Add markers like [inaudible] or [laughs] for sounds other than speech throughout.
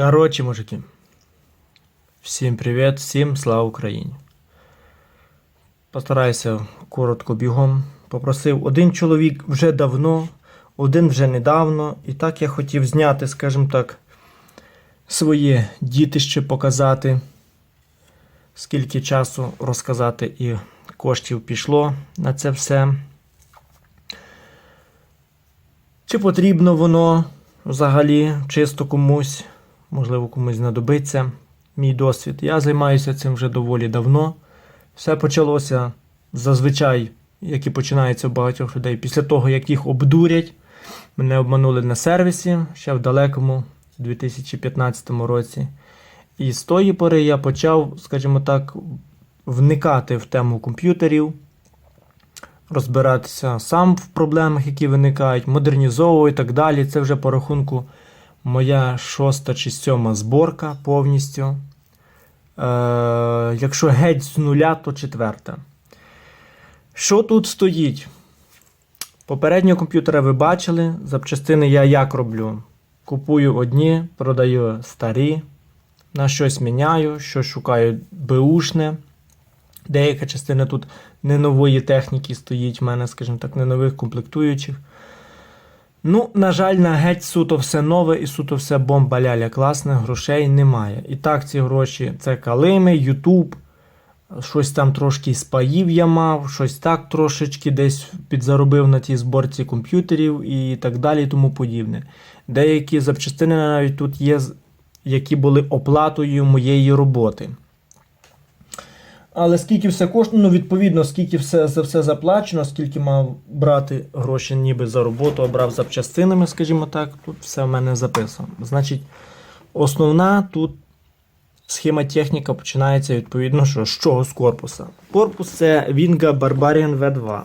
Коротше, мужики. Всім привіт, всім слава Україні. Постараюся коротко бігом. Попросив один чоловік вже давно, один вже недавно. І так я хотів зняти, скажімо так, своє дітище показати, скільки часу розказати і коштів пішло на це все. Чи потрібно воно взагалі чисто комусь, можливо, комусь знадобиться мій досвід. Я займаюся цим вже доволі давно. Все почалося зазвичай, як і починається у багатьох людей, після того, як їх обдурять. Мене обманули на сервісі ще в далекому 2015 році. І з тої пори я почав, скажімо так, вникати в тему комп'ютерів, розбиратися сам в проблемах, які виникають, модернізовувати і так далі. Це вже по рахунку моя шоста чи сьома зборка повністю. Е, якщо геть з нуля, то четверта. Що тут стоїть? Попереднього комп'ютера ви бачили. Запчастини я як роблю? Купую одні, продаю старі, на щось міняю, щось шукаю беушне. Деяка частина тут не нової техніки стоїть в мене, скажімо так, не нових комплектуючих. Ну, на жаль, на геть суто все нове і суто все бомба-ляля класне, грошей немає. І так, ці гроші це калими, Ютуб, щось там трошки з паїв я мав, щось так трошечки десь підзаробив на тій зборці комп'ютерів і так далі, і тому подібне. Деякі запчастини навіть тут є, які були оплатою моєї роботи. Але скільки все коштує, ну відповідно, скільки все за все заплачено, скільки мав брати гроші ніби за роботу, обрав запчастинами, скажімо так, тут все в мене записано. Значить, основна тут схема техніка починається відповідно, що з чого з корпуса. Корпус це Vinga Barbarian V2.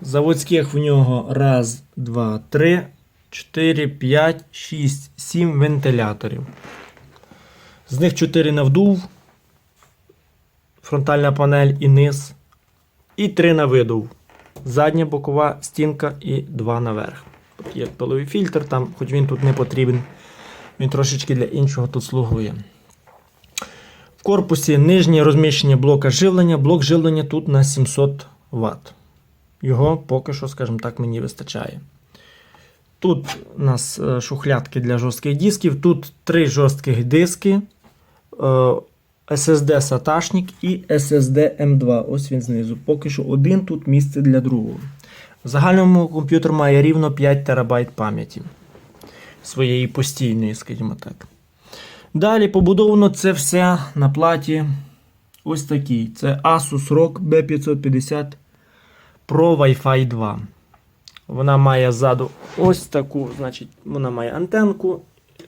Заводських в нього раз, два, три, чотири, п'ять, шість, сім вентиляторів. З них 4 на вдув, фронтальна панель і низ. І 3 на видув. Задня бокова стінка і 2 наверх. Тут є пиловий фільтр, там, хоч він тут не потрібен, він трошечки для іншого тут слугує. В корпусі нижнє розміщення блока живлення. Блок живлення тут на 700 Вт. Його поки що, скажімо так, мені вистачає. Тут у нас е, шухлядки для жорстких дисків. Тут три жорстких диски. SSD SATA і SSD M2. Ось він знизу. Поки що один тут місце для другого. В загальному комп'ютер має рівно 5 ТБ пам'яті. Своєї постійної, скажімо так. Далі побудовано це все на платі. Ось такий. Це Asus ROG B550 Pro Wi-Fi 2. Вона має ззаду ось таку, значить, вона має антенку.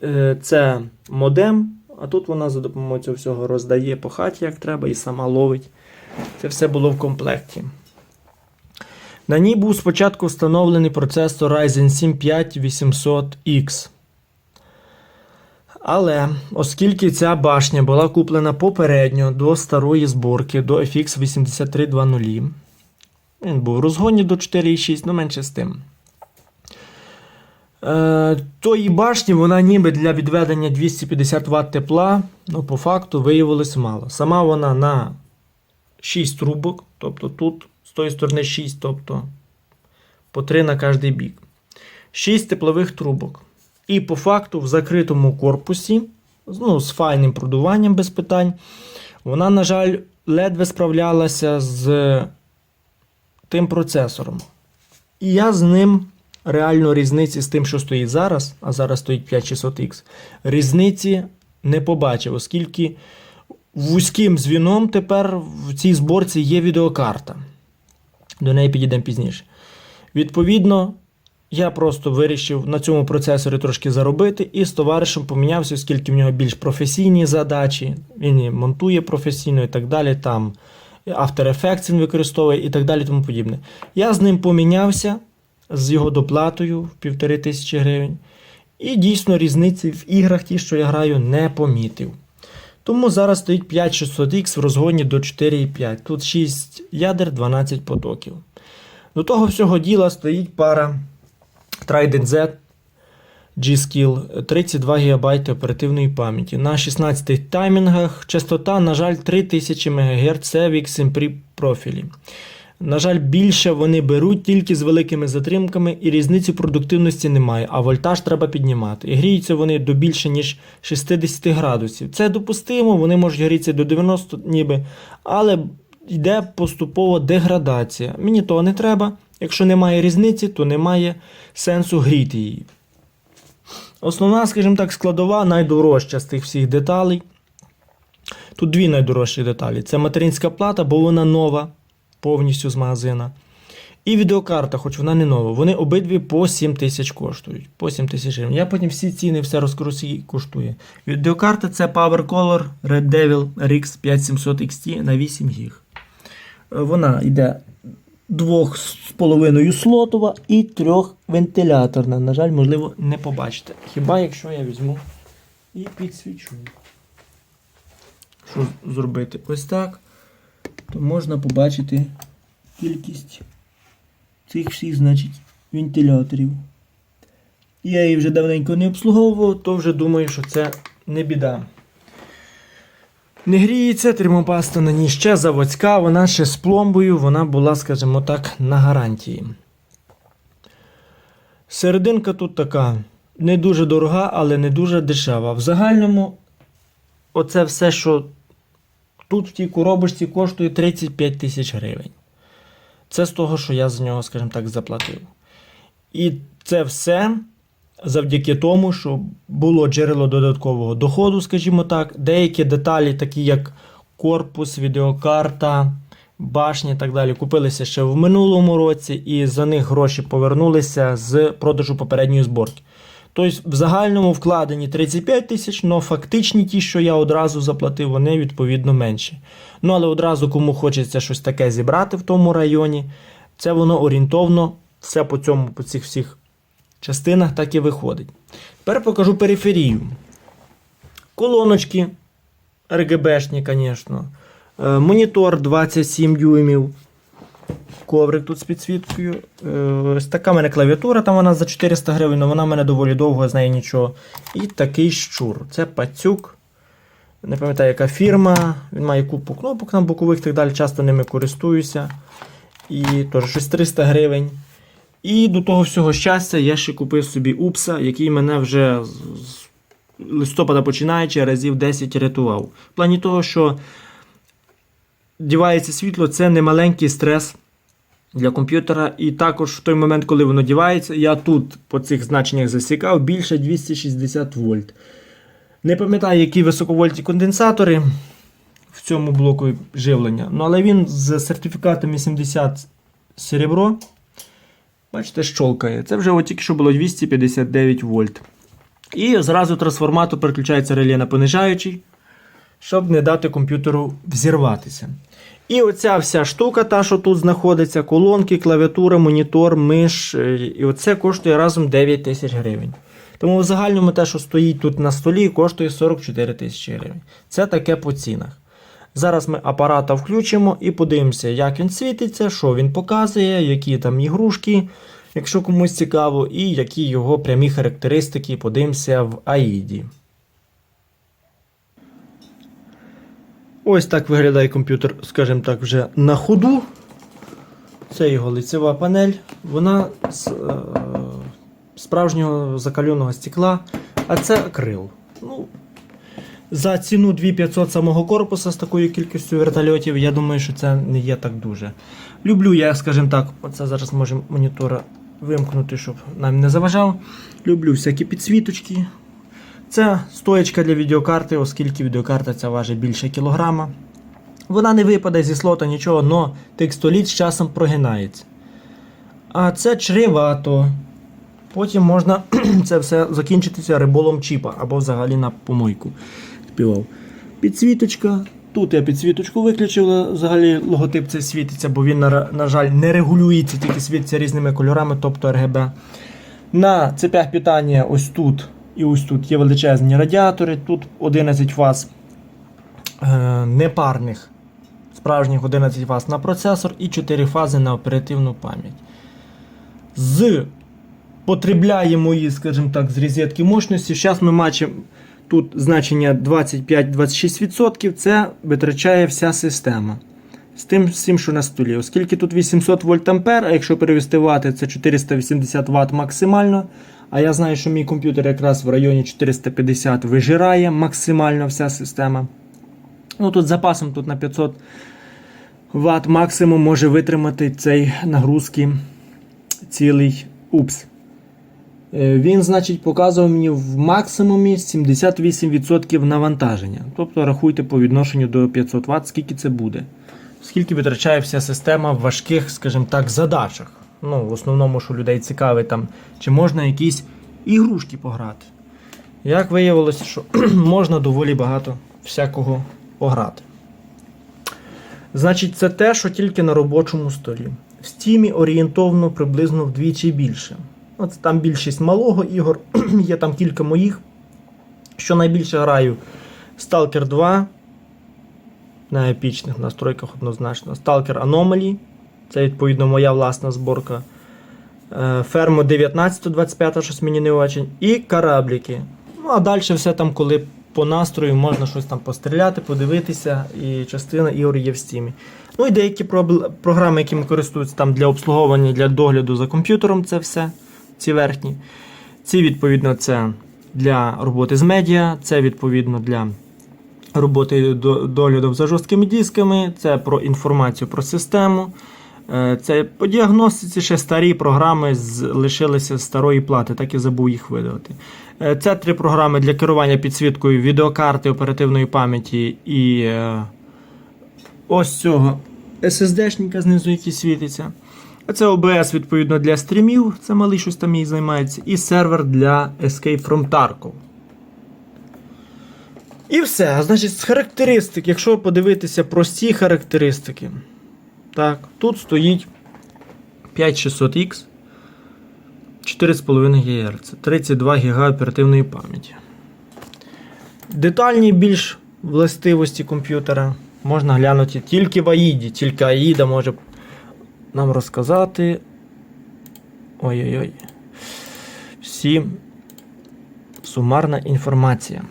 Е, Це модем, а тут вона за допомогою цього всього роздає по хаті, як треба, і сама ловить. Це все було в комплекті. На ній був спочатку встановлений процесор Ryzen 7 5800X. Але оскільки ця башня була куплена попередньо до старої зборки, до FX 8320, він був в розгоні до 4,6, ну менше з тим. Е, тої башні вона ніби для відведення 250 Вт тепла, ну по факту виявилось мало. Сама вона на 6 трубок, тобто тут з тої сторони 6, тобто по 3 на кожний бік. 6 теплових трубок. І по факту в закритому корпусі, ну, з файним продуванням без питань, вона, на жаль, ледве справлялася з тим процесором. І я з ним реально різниці з тим, що стоїть зараз, а зараз стоїть 5600X, різниці не побачив, оскільки вузьким звіном тепер в цій зборці є відеокарта. До неї підійдемо пізніше. Відповідно, я просто вирішив на цьому процесорі трошки заробити і з товаришем помінявся, оскільки в нього більш професійні задачі, він монтує професійно і так далі. Там After Effects він використовує і так далі. тому подібне. Я з ним помінявся з його доплатою в півтори тисячі гривень. І дійсно різниці в іграх, ті, що я граю, не помітив. Тому зараз стоїть 5600X в розгоні до 4,5. Тут 6 ядер, 12 потоків. До того всього діла стоїть пара Trident Z G-Skill, 32 ГБ оперативної пам'яті. На 16 таймінгах частота, на жаль, 3000 МГц, в XMPRI профілі. На жаль, більше вони беруть тільки з великими затримками, і різниці продуктивності немає, а вольтаж треба піднімати. І гріються вони до більше, ніж 60 градусів. Це допустимо, вони можуть грітися до 90 ніби, але йде поступово деградація. Мені того не треба. Якщо немає різниці, то немає сенсу гріти її. Основна, скажімо так, складова, найдорожча з тих всіх деталей. Тут дві найдорожчі деталі. Це материнська плата, бо вона нова, повністю з магазина. І відеокарта, хоч вона не нова. Вони обидві по 7 тисяч коштують. По 7 тисяч гривень. Я потім всі ціни все розкажу, скільки коштує. Відеокарта це Power Color Red Devil RX 5700 XT на 8 гіг. Е, Вона йде двох з половиною слотова і трьох вентиляторна. На жаль, можливо, не побачите. Хіба якщо я візьму і підсвічу. Що зробити ось так, то можна побачити кількість цих всіх, значить, вентиляторів. Я її вже давненько не обслуговував, то вже думаю, що це не біда. Не гріється, термопаста на ній ще заводська, вона ще з пломбою, вона була, скажімо так, на гарантії. Серединка тут така не дуже дорога, але не дуже дешева. В загальному, оце все, що тут в тій коробочці, коштує 35 тисяч гривень. Це з того, що я за нього, скажімо так, заплатив. І це все завдяки тому, що було джерело додаткового доходу, скажімо так. Деякі деталі, такі як корпус, відеокарта, башня і так далі, купилися ще в минулому році, і за них гроші повернулися з продажу попередньої зборки. Тобто, в загальному вкладені 35 тисяч, але фактичні ті, що я одразу заплатив, вони відповідно менші. Ну, але одразу, кому хочеться щось таке зібрати в тому районі, це воно орієнтовно все по цьому, по цих всіх частинах так і виходить. Тепер покажу периферію. Колоночки RGB-шні, звісно. Е, Монітор 27 дюймів. Коврик тут з підсвіткою. Е, Ось така в мене клавіатура, там вона за 400 гривень, але вона в мене доволі довго, з нею нічого. І такий щур. Це пацюк. Не пам'ятаю, яка фірма. Він має купу кнопок на бокових так далі. Часто ними користуюся. І теж щось 300 гривень. І до того всього щастя я ще купив собі упса, який мене вже з листопада починаючи разів 10 рятував. В плані того, що дівається світло, це не маленький стрес для комп'ютера. І також в той момент, коли воно дівається, я тут по цих значеннях засікав більше 260 вольт. Не пам'ятаю, які високовольтні конденсатори в цьому блоку живлення. Ну, але він з сертифікатом 80 серебро. Бачите, щолкає. Це вже от тільки що було 259 вольт. І зразу трансформатор переключається реле на понижаючий, щоб не дати комп'ютеру взірватися. І оця вся штука, та, що тут знаходиться, колонки, клавіатура, монітор, миш. е, І оце коштує разом 9 тисяч гривень. Тому в загальному те, що стоїть тут на столі, коштує 44 тисячі гривень. Це таке по цінах. Зараз ми апарата включимо і подивимося, як він світиться, що він показує, які там ігрушки, якщо комусь цікаво, і які його прямі характеристики подивимося в AID. Ось так виглядає комп'ютер, скажімо так, вже на ходу. Це його лицева панель. Вона з е, справжнього закальоного стекла, а це акрил. Ну, за ціну 2500 самого корпуса з такою кількістю вертольотів, я думаю, що це не є так дуже. Люблю я, скажімо так, оце зараз можемо монітора вимкнути, щоб нам не заважав. Люблю всякі підсвіточки. Це стоячка для відеокарти, оскільки відеокарта ця важить більше кілограма. Вона не випаде зі слота нічого, але текстоліт з часом прогинається. А це чревато. Потім можна [clears throat] це все закінчитися риболом чіпа або взагалі на помойку. Співав. Підсвіточка. Тут я підсвіточку виключив, взагалі логотип цей світиться, бо він, на, на жаль, не регулюється, тільки світиться різними кольорами, тобто RGB. На цепях питання ось тут і ось тут є величезні радіатори. Тут 11 фаз е, непарних, справжніх 11 фаз на процесор і 4 фази на оперативну пам'ять. З потребляє мої, скажімо так, з розетки мощності. Зараз ми бачимо тут значення 25-26%. Це витрачає вся система. З тим, всім, що на столі. Оскільки тут 800 вольт ампер, а якщо перевести вати, це 480 Вт максимально. А я знаю, що мій комп'ютер якраз в районі 450 вижирає максимально вся система. Ну тут запасом тут на 500 Вт максимум може витримати цей нагрузки цілий упс. Е, Він, значить, показував мені в максимумі 78% навантаження. Тобто рахуйте по відношенню до 500 Вт, скільки це буде. Скільки витрачає вся система в важких, скажімо так, задачах. Ну, в основному, що людей цікавить, там, чи можна якісь ігрушки пограти. Як виявилося, що [clears throat] можна доволі багато всякого пограти. Значить, це те, що тільки на робочому столі. В стімі орієнтовно приблизно вдвічі більше. От там більшість малого ігор, [clears throat] є там кілька моїх. Що найбільше граю Stalker 2. На епічних настройках однозначно. Stalker Anomaly. Це відповідно моя власна зборка. Е, Фермо 19-25, щось мені не очень. І корабліки. Ну, а далі все там, коли по настрою можна щось там постріляти, подивитися, і частина ігор є в стімі. Ну і деякі програми, якими користуються там для обслуговування, для догляду за комп'ютером, це все, ці верхні. Ці, відповідно, це для роботи з медіа, це відповідно для роботи до- доглядом за жорсткими дисками, це про інформацію про систему. Е, Це по діагностиці ще старі програми лишилися старої плати, так і забув їх видалити. Е, Це три програми для керування підсвіткою відеокарти оперативної пам'яті і е, ось цього SSD-шника знизу, який світиться. А це OBS, відповідно, для стрімів, це малий щось там їй займається, і сервер для Escape from Tarkov. І все. Значить, з характеристик, якщо подивитися прості характеристики, так, тут стоїть 5600X, 4,5 ГГц, 32 ГБ оперативної пам'яті. Детальні більш властивості комп'ютера можна глянути тільки в AIDA, тільки AIDA може нам розказати. Ой-ой-ой. Всі сумарна інформація.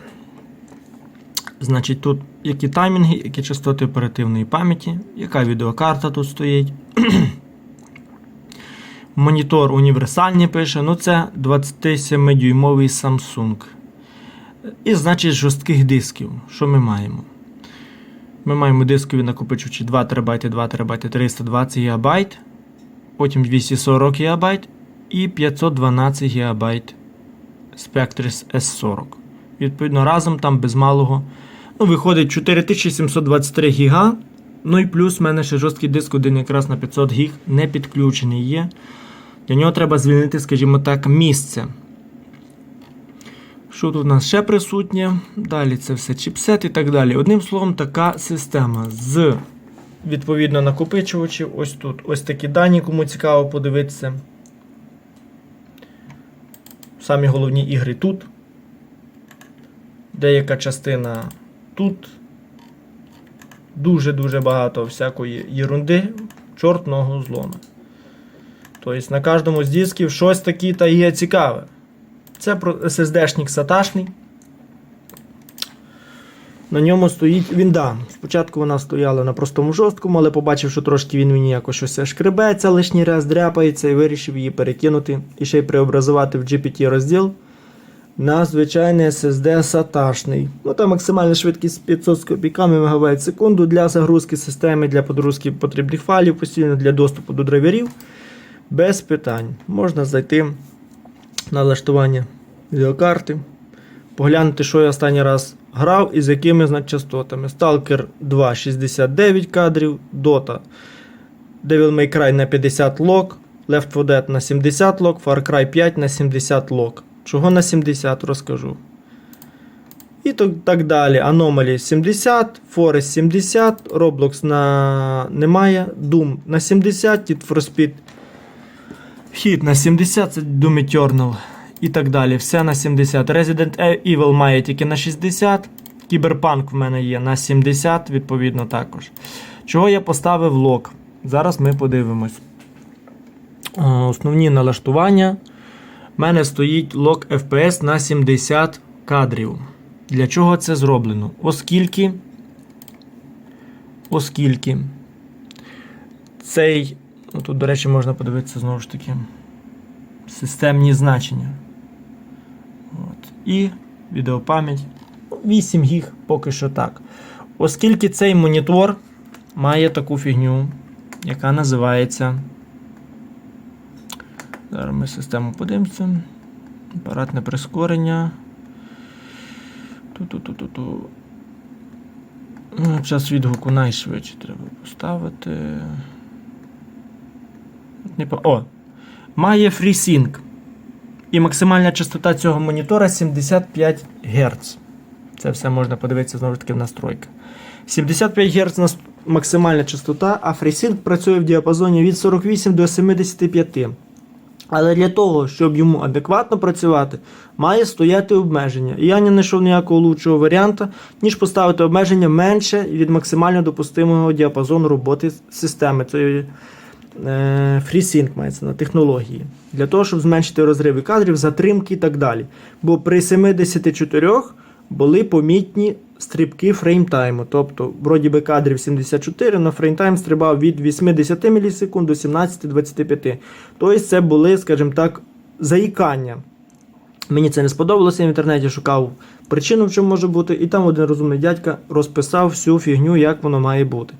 Значить, тут які таймінги, які частоти оперативної пам'яті, яка відеокарта тут стоїть. [clears throat] Монітор універсальний пише, ну це 27-дюймовий Samsung. І значить жорстких дисків. Що ми маємо? Ми маємо дискові накопичувачі 2 ТБ, 2 ТБ, 320 ГБ, потім 240 ГБ і 512 ГБ Spectris S40. Відповідно, разом там без малого. Ну, виходить 4723 ГБ. Ну і плюс в мене ще жорсткий диск один якраз на 500 ГБ не підключений є. Для нього треба звільнити, скажімо так, місце. Що тут у нас ще присутнє? Далі це все чіпсет і так далі. Одним словом, така система з відповідно накопичувачів. Ось тут. Ось такі дані, кому цікаво подивитися. Самі головні ігри тут. Деяка частина тут. Дуже-дуже багато всякої єрунди, чортного злома. Тобто на кожному з дисків щось таке та є цікаве. Це SSD-шник саташний. На ньому стоїть вінда. Спочатку вона стояла на простому жорсткому, але побачив, що трошки він мені якось щось шкребеться, лишній раз дряпається і вирішив її перекинути і ще й преобразувати в GPT розділ на звичайний SSD саташний. Ну, там максимальна швидкість 500 з копійками МБ секунду для загрузки системи, для подгрузки потрібних файлів, постійно для доступу до драйверів. Без питань. Можна зайти на налаштування відеокарти, поглянути, що я останній раз грав і з якими значить, частотами. Stalker 2 69 кадрів, Dota Devil May Cry на 50 лок, Left 4 Dead на 70 лок, Far Cry 5 на 70 лок. Чого на 70 розкажу. І так, далі. Anomaly 70, Forest 70, Roblox на немає, Doom на 70, Need for Speed Hit на 70, це Doom Eternal і так далі. Все на 70. Resident Evil має тільки на 60. Cyberpunk в мене є на 70, відповідно також. Чого я поставив лок? Зараз ми подивимось. Е, Основні налаштування. У мене стоїть лок FPS на 70 кадрів. Для чого це зроблено? Оскільки. Оскільки цей. Ну, тут, до речі, можна подивитися знову ж таки системні значення. От. І відеопам'ять. 8 гіг поки що так. Оскільки цей монітор має таку фігню, яка називається. Зараз ми систему подивимося. Апаратне прискорення. Ту-ту-ту-ту-ту. Ну, Час відгуку найшвидше треба поставити. О! Має FreeSync. І максимальна частота цього монітора 75 Гц. Це все можна подивитися знову ж таки в настройках. 75 Гц максимальна частота, а FreeSync працює в діапазоні від 48 до 75. Але для того, щоб йому адекватно працювати, має стояти обмеження. І я не знайшов ніякого лучшого варіанту, ніж поставити обмеження менше від максимально допустимого діапазону роботи системи. Це FreeSync мається на технології. Для того, щоб зменшити розриви кадрів, затримки і так далі. Бо при 74 були помітні стрибки фреймтайму. Тобто, вроді би кадрів 74, але фреймтайм стрибав від 80 мілісекунд до 17-25. Тобто це були, скажімо так, заїкання. Мені це не сподобалося, я в інтернеті шукав причину, в чому може бути, і там один розумний дядька розписав всю фігню, як воно має бути.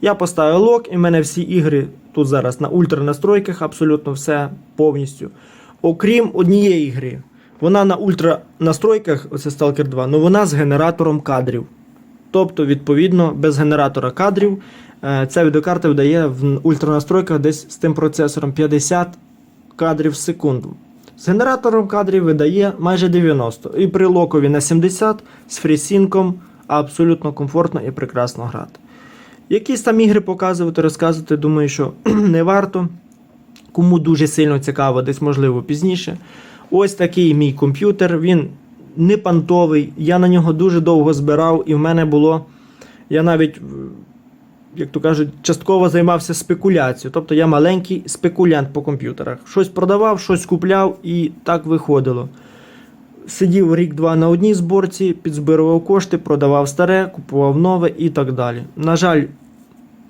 Я поставив лок, і в мене всі ігри тут зараз на ультранастройках, абсолютно все повністю. Окрім однієї гри. Вона на ультранастройках, оце Stalker 2, ну вона з генератором кадрів. Тобто, відповідно, без генератора кадрів е, ця відеокарта видає в ультранастройках десь з тим процесором 50 кадрів в секунду. З генератором кадрів видає майже 90. І при локові на 70 з фрісінком абсолютно комфортно і прекрасно грати. Якісь там ігри показувати, розказувати, думаю, що [clears throat] не варто. Кому дуже сильно цікаво, десь можливо пізніше. Ось такий мій комп'ютер. Він не пантовий. Я на нього дуже довго збирав, і в мене було. Я навіть, е, як то кажуть, частково займався спекуляцією. Тобто я маленький спекулянт по комп'ютерах. Щось продавав, щось купляв, і так виходило. Сидів рік-два на одній зборці, підзбирував кошти, продавав старе, купував нове і так далі. На жаль,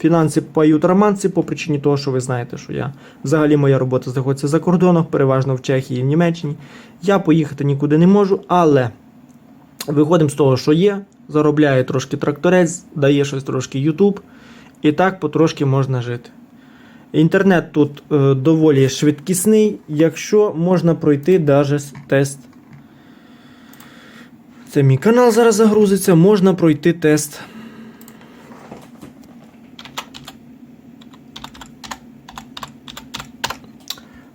фінанси пають романці по причині того, що ви знаєте, що я взагалі моя робота знаходиться за кордоном, переважно в Чехії і в Німеччині. Я поїхати нікуди не можу, але виходимо з того, що є, заробляє трошки тракторець, дає щось трошки YouTube, і так потрошки можна жити. Інтернет тут е, доволі швидкісний, якщо можна пройти навіть тест. Це мій канал зараз загрузиться, можна пройти тест.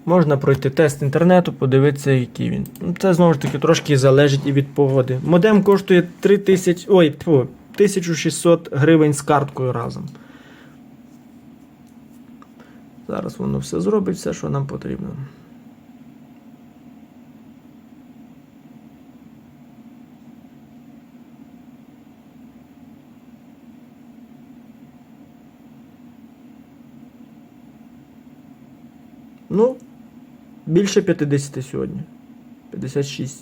Можна пройти тест інтернету, подивитися, який він. Ну, Це знову ж таки трошки залежить і від погоди. Модем коштує 3000, ой, тьфу, 1600 гривень з карткою разом. Зараз воно все зробить, все, що нам потрібно. Ну, більше 50 сьогодні. 56.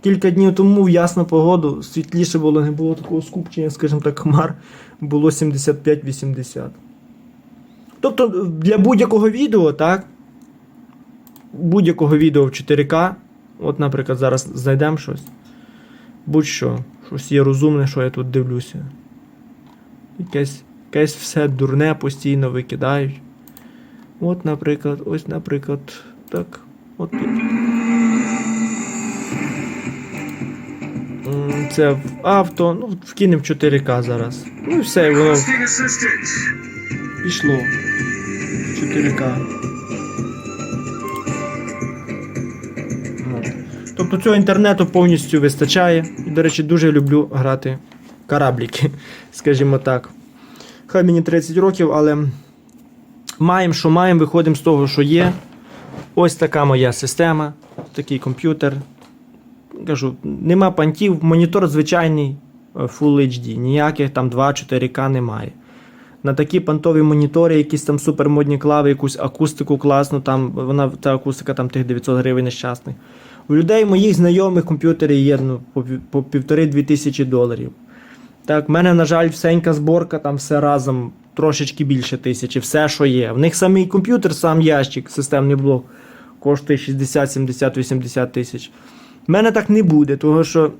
Кілька днів тому в ясну погоду світліше було, не було такого скупчення, скажімо так, хмар. Було 75-80. Тобто для будь-якого відео, так? Будь-якого відео в 4К. От, наприклад, зараз знайдемо щось. Будь-що. Щось є розумне, що я тут дивлюся. Якесь, якесь все дурне постійно викидають. От, наприклад, ось, наприклад, так. От тут. Це в авто, ну, вкинемо 4К зараз. Ну і все, і воно пішло. 4К. Тобто цього інтернету повністю вистачає. І, до речі, дуже люблю грати корабліки, [laughs] скажімо так. Хай мені 30 років, але маємо, що маємо, виходимо з того, що є. Ось така моя система, такий комп'ютер. Кажу, нема пантів, монітор звичайний е, Full HD, ніяких там 2-4К немає. На такі пантові монітори, якісь там супермодні клави, якусь акустику класну, там вона та акустика там тих 900 гривень нещасних. У людей моїх знайомих комп'ютери є ну, по, пів- по півтори-дві тисячі доларів. Так, в мене, на жаль, всенька зборка, там все разом трошечки більше тисячі, все, що є. В них самий комп'ютер, сам ящик, системний блок, коштує 60, 70, 80 тисяч. В мене так не буде, тому що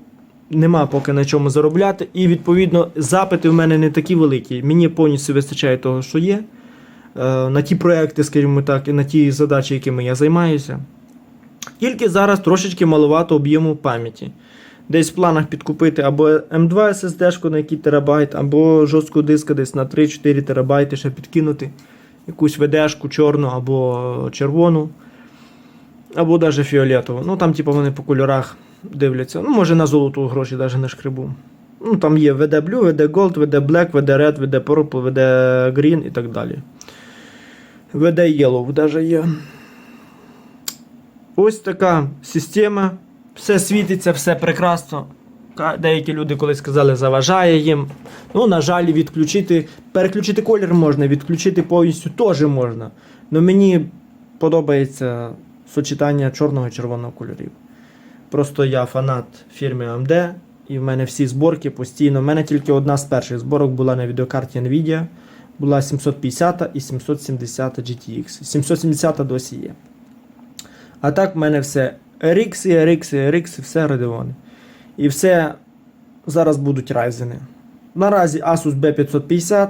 нема поки на чому заробляти. І відповідно запити в мене не такі великі. Мені повністю вистачає того, що є. Е, на ті проекти, скажімо так, і на ті задачі, якими я займаюся. Тільки зараз трошечки маловато об'єму пам'яті. Десь в планах підкупити або M2 SSD на який терабайт, або жорстку диска десь на 3-4 терабайти ще підкинути. Якусь VD-шку чорну або червону, або навіть фіолетову. Ну там, типу, вони по кольорах дивляться. Ну, може на золоту гроші навіть не шкребу. Ну, там є VD Blue, VD Gold, VD Black, VD Red, VD Purple, VD Green і так далі. VD Yellow навіть є. Ось така система. Все світиться, все прекрасно. Деякі люди колись сказали, заважає їм. Ну, на жаль, відключити. Переключити колір можна, відключити повністю теж можна. Но мені подобається сочетання чорного і червоного кольорів. Просто я фанат фірми AMD, і в мене всі зборки постійно. У мене тільки одна з перших зборок була на відеокарті Nvidia. Була 750 і 770 GTX. 770 досі є. А так в мене все RX, і RX, і RX, і все Radeon. І все зараз будуть Ryzen. Наразі Asus B550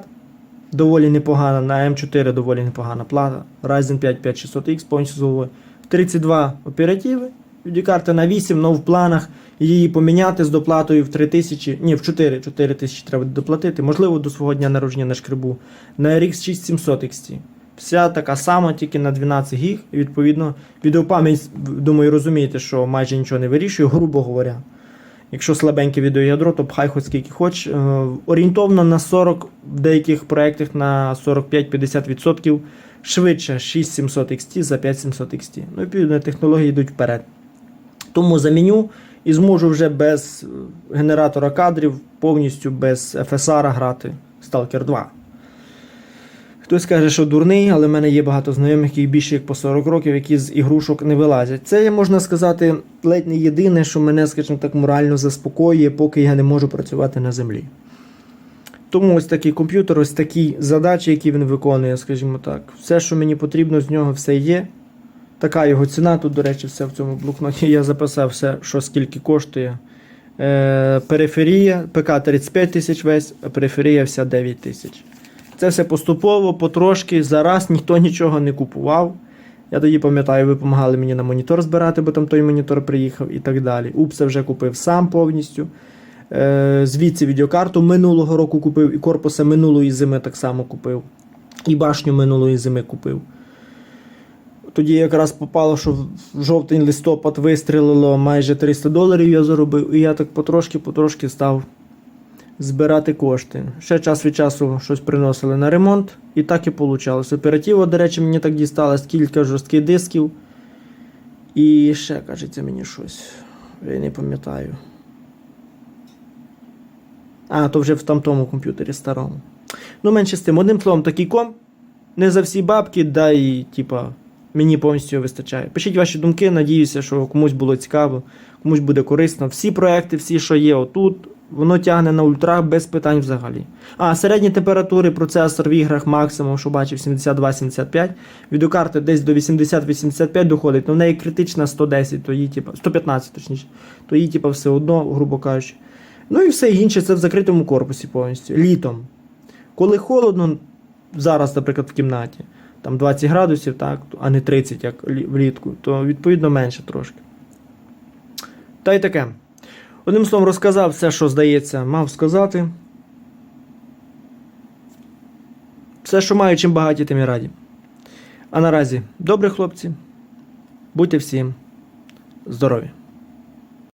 доволі непогана, на M4 доволі непогана плата. Ryzen 5 5600X повністю з 32 оперативи. Відеокарта на 8, але в планах її поміняти з доплатою в 3000, ні, в 4, 4 тисячі треба доплатити. Можливо, до свого дня народження на шкребу. На RX 6700 XT. Вся така сама, тільки на 12 гіг. І відповідно, відеопам'ять, думаю, розумієте, що майже нічого не вирішує, грубо говоря. Якщо слабеньке відеоядро, то пхай хоч скільки хоч. Е, Орієнтовно на 40, в деяких проєктах на 45-50% швидше 6700 XT за 5700 XT. Ну, відповідно, технології йдуть вперед. Тому заміню і зможу вже без е, генератора кадрів, повністю без FSR грати Stalker 2. Хтось каже, що дурний, але в мене є багато знайомих, які більше як по 40 років, які з ігрушок не вилазять. Це, можна сказати, ледь не єдине, що мене, скажімо так, морально заспокоює, поки я не можу працювати на землі. Тому ось такий комп'ютер, ось такі задачі, які він виконує, скажімо так. Все, що мені потрібно, з нього все є. Така його ціна. Тут, до речі, все в цьому блокноті. Я записав все, що скільки коштує. Е, периферія, ПК 35 тисяч весь, а периферія вся 9 тисяч. Це все поступово, потрошки, зараз ніхто нічого не купував. Я тоді пам'ятаю, ви допомагали мені на монітор збирати, бо там той монітор приїхав і так далі. Упса вже купив сам повністю. Е, звідси відеокарту минулого року купив, і корпуса минулої зими так само купив. І башню минулої зими купив. Тоді якраз попало, що в жовтень-листопад вистрілило майже 300 доларів я заробив, і я так потрошки-потрошки став збирати кошти. Ще час від часу щось приносили на ремонт, і так і вийшло. Оператива, до речі, мені так дісталось кілька жорстких дисків. І ще, кажеться, мені щось. Я не пам'ятаю. А, то вже в тамтому комп'ютері старому. Ну, менше з тим, одним словом, такий комп. Не за всі бабки, да і, типа, мені повністю вистачає. Пишіть ваші думки, надіюся, що комусь було цікаво, комусь буде корисно. Всі проекти, всі, що є отут, воно тягне на ультра без питань взагалі. А, середні температури, процесор в іграх максимум, що бачив, 72-75. Відеокарти десь до 80-85 доходить, але в неї критична 110, то її, типа, 115 точніше, то їй, типа, все одно, грубо кажучи. Ну і все інше це в закритому корпусі повністю. Літом. Коли холодно, зараз, наприклад, в кімнаті, там 20 градусів, так, а не 30, як влітку, то відповідно менше трошки. Та й таке. Одним словом, розказав все, що здається, мав сказати. Все, що маю, чим багаті, тим і раді. А наразі, добрі хлопці, будьте всім здорові!